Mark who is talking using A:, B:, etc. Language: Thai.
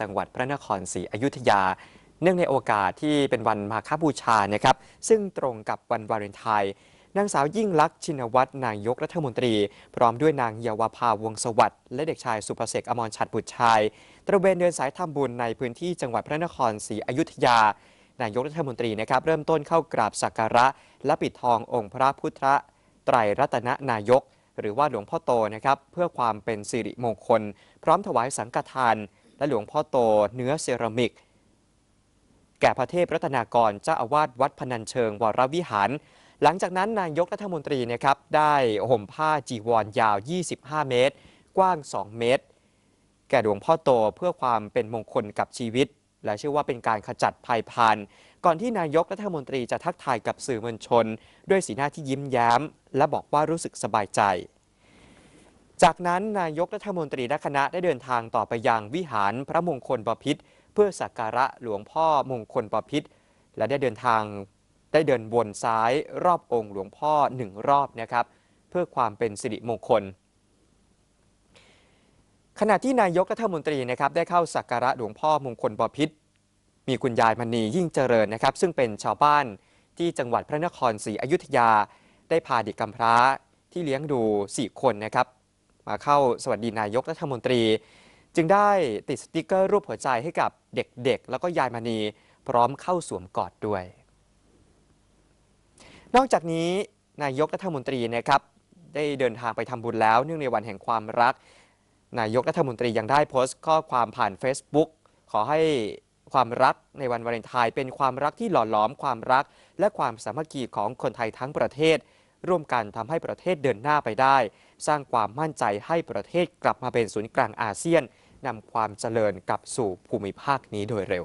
A: จังหวัดพระนครศรีอยุธยา เนื่องในโอกาสที่เป็นวันมาฆบูชานะครับซึ่งตรงกับวันวาเลนไทน์นางสาวยิ่งลักษณ์ชินวัตรนายกรัฐมนตรี พร้อมด้วยนางเยาวภาวงศ์สวัสดิ์และเด็กชายสุภเสกอมรชัดบุตรชาย ตระเวนเดินสายทำบุญในพื้นที่จังหวัดพระนครศรีอยุธยานายกรัฐมนตรีนะครับเริ่มต้นเข้ากราบสักการะ และปิดทององค์พระพุทธไตรรัตนนายก หรือว่าหลวงพ่อโตนะครับเพื่อความเป็นสิริมงคล พร้อมถวายสังฆทาน และหลวงพ่อโตเนื้อเซรามิก แก่พระเทพรัตนากรเจ้าอาวาสวัดพนัญเชิงวรวิหาร หลังจากนั้นนายกรัฐมนตรีนะครับได้ห่มผ้าจีวรยาว 25 เมตร กว้าง 2 เมตร แก่หลวงพ่อโตเพื่อความเป็นมงคลกับชีวิต และเชื่อว่าเป็นการขจัดภัยพานก่อนที่นายกรัฐมนตรีจะทักทายกับสื่อมวลชน ด้วยสีหน้าที่ยิ้มแย้ม และบอกว่ารู้สึกสบายใจ จากนั้นนายกรัฐมนตรีและคณะได้เดินทางต่อไปยังวิหารพระมงคลบพิตรเพื่อสักการะหลวงพ่อมงคลบพิตรและได้เดินทางได้เดินวนซ้ายรอบองค์หลวงพ่อหนึ่งรอบนะครับ เพื่อความเป็นสิริมงคล ขณะที่นายกรัฐมนตรีนะครับได้เข้าสักการะหลวงพ่อมงคลบพิตรมีคุณยายมณียิ่งเจริญนะครับ ซึ่งเป็นชาวบ้านที่จังหวัดพระนครศรีอยุธยา ได้พาเด็กกำพร้าที่เลี้ยงดู 4 คนนะครับ มาเข้าสวัสดีนายกรัฐมนตรี จึงได้ติดสติกเกอร์รูปหัวใจให้กับเด็กๆ แล้วก็ยายมณีพร้อมเข้าสวมกอดด้วย นอกจากนี้นายกรัฐมนตรีนะครับได้เดินทางไปทำบุญแล้วเนื่องในวันแห่งความรัก นายกรัฐมนตรียังได้โพสต์ข้อความผ่าน Facebook ขอให้ความรักในวันวาเลนไทน์เป็นความรักที่หล่อหลอมความรัก และความสามัคคีของคนไทยทั้งประเทศ ร่วมกันทำให้ประเทศเดินหน้าไปได้ สร้างความมั่นใจให้ประเทศกลับมาเป็นศูนย์กลางอาเซียนนำความเจริญกลับสู่ภูมิภาคนี้โดยเร็ว